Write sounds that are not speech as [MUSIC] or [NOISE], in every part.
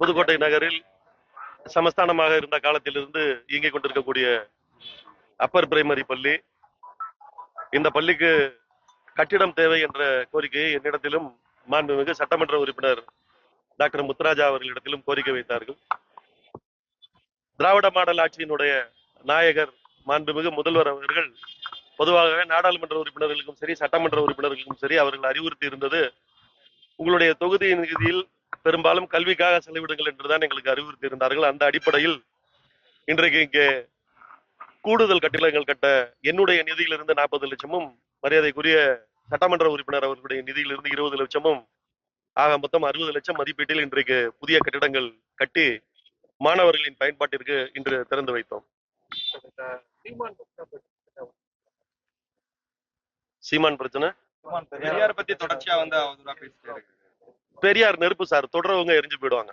புதுக்கோட்டை நகரில் சமஸ்தானமாக இருந்த காலத்திலிருந்து இயங்கிக் கொண்டிருக்கக்கூடிய அப்பர் பிரைமரி பள்ளி. இந்த பள்ளிக்கு கட்டிடம் தேவை என்ற கோரிக்கையை என்னிடத்திலும் மாண்புமிகு சட்டமன்ற உறுப்பினர் டாக்டர் முத்துராஜா அவர்களிடத்திலும் கோரிக்கை வைத்தார்கள். திராவிட மாடல் ஆட்சியினுடைய நாயகர் மாண்புமிகு முதல்வர் அவர்கள் பொதுவாகவே நாடாளுமன்ற உறுப்பினர்களுக்கும் சரி சட்டமன்ற உறுப்பினர்களுக்கும் சரி அவர்கள் அறிவுறுத்தி இருந்தது உங்களுடைய தொகுதி நிதியில் பெரும்பாலும் கல்விக்காக செலவிடுங்கள் என்றுதான் எங்களுக்கு அறிவுறுத்தி இருந்தார்கள். அந்த அடிப்படையில் இன்றைக்கு இங்கே கூடுதல் கட்டிடங்கள் கட்ட என்னுடைய நிதியிலிருந்து நாற்பது லட்சமும் மரியாதைக்குரிய சட்டமன்ற உறுப்பினர் அவர்களுடைய நிதியிலிருந்து இருபது லட்சமும் ஆக மொத்தம் அறுபது லட்சம் மதிப்பீட்டில் இன்றைக்கு புதிய கட்டிடங்கள் கட்டி மாணவர்களின் பயன்பாட்டிற்கு இன்று திறந்து வைத்தோம். சீமான் பிரச்சனை? பெரியார் பத்தி தொடர்ச்சியா வந்து அவதூறா பேசிட்டே இருக்கு. பெரியார் நெருப்பு சார் தொடரவங்க எரிஞ்சு போயிடுவாங்க.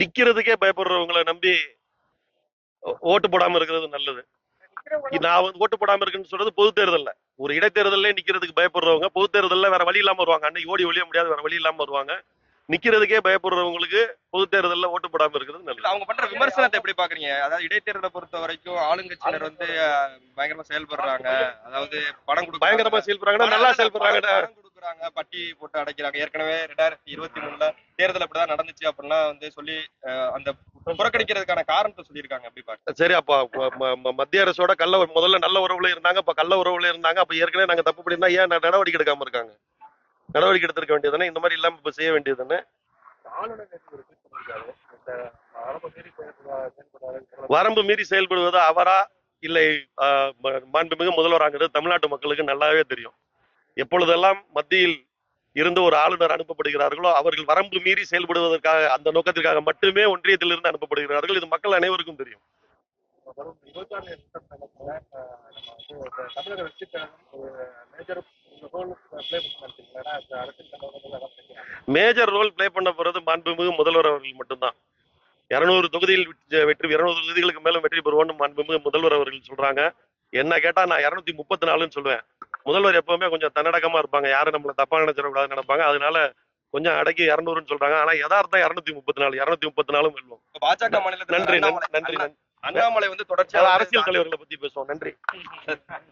நிக்கிறதுக்கே பயப்படுறவங்களை நம்பி ஓட்டு போடாம இருக்கிறது நல்லது. நான் வந்து ஓட்டு போடாம இருக்குன்னு சொல்றது பொது தேர்தல்ல. ஒரு இடைத்தேர்தல்ல நிக்கிறதுக்கு பயப்படுறவங்க பொது தேர்தல்ல வேற வழி இல்லாம வருவாங்க. அன்னைக்கு ஓடி ஒழிய முடியாது வேற வழி இல்லாம வருவாங்க. நிக்கிறதுக்கே பயப்படுறவங்களுக்கு பொது தேர்தல்ல ஓட்டு போடாம இருக்கிறது நல்லது. அவங்க பண்ற விமர்சனத்தை எப்படி பாக்குறீங்க? அதாவது இடைத்தேர்தலை பொறுத்த வரைக்கும் ஆளுங்கட்சியினர் வந்து பயங்கரமா செயல்படுறாங்க. அதாவது பணம் கொடுக்க பயங்கரமா செயல்படுறாங்கன்னா நல்லா செயல்படுறாங்க கொடுக்குறாங்க பட்டி போட்டு அடைக்கிறாங்க. ஏற்கனவே ரெண்டாயிரத்தி இருபத்தி மூணுல தேர்தல் அப்படிதான் நடந்துச்சு அப்படின்னா வந்து சொல்லி அந்த புறக்கணிக்கிறதுக்கான காரணத்தை சொல்லியிருக்காங்க. எப்படி பாக்க சரி அப்ப மத்திய அரசோட கள்ள முதல்ல நல்ல உறவுல இருந்தாங்க அப்ப கள்ள உறவுல இருந்தாங்க அப்ப ஏற்கனவே நாங்க தப்பு பண்ணியிருந்தா ஏன் நடவடிக்கை எடுக்காம இருக்காங்க? நடவடிக்கை எடுத்திருக்க வேண்டியதுதானே? இந்த மாதிரி இல்லாம இப்ப செய்ய வேண்டியதுதானே? வரம்பு மீறி செயல்படுவது அவரா? இல்லை மாண்புமிகு முதல்வராங்கிறது தமிழ்நாட்டு மக்களுக்கு நல்லாவே தெரியும். எப்பொழுதெல்லாம் மத்தியில் இருந்து ஒரு ஆளுநர் அனுப்பப்படுகிறார்களோ அவர்கள் வரம்பு மீறி செயல்படுவதற்காக அந்த நோக்கத்திற்காக மட்டுமே ஒன்றியத்திலிருந்து அனுப்பப்படுகிறார்கள். இது மக்கள் அனைவருக்கும் தெரியும். மேஜர் ரோல் ப்ளே பண்ண போறது மாண்புமிகு முதல்வர் அவர்கள் மட்டும்தான். இருநூறு தொகுதியில் வெற்றி- இருநூறு தொகுதிகளுக்கு மேலும் வெற்றி பெறுவோம்னு மாண்புமிகு முதல்வர் அவர்கள் சொல்றாங்க. என்ன கேட்டா நான் இருநூத்தி முப்பத்தி நாலுன்னு சொல்லுவேன். முதல்வர் எப்பவுமே கொஞ்சம் தன்னடக்கமா இருப்பாங்க. யாரும் நம்மள தப்பா நினைச்சிடக்கூடாதுன்னு நினைப்பாங்க. அதனால கொஞ்சம் அடக்கி இரநூறுன்னு சொல்றாங்க. ஆனா யதார்த்தம் இருநூத்தி முப்பத்தி நாலு இருநூத்தி முப்பத்தி நாலும் இப்ப பாஜக மாநிலத்தில் நன்றி நன்றி அண்ணாமலை வந்து தொடர்ச்சியா அதாவது வந்து அரசியல் தலைவர்களை பத்தி பேசுவோம். நன்றி. [LAUGHS]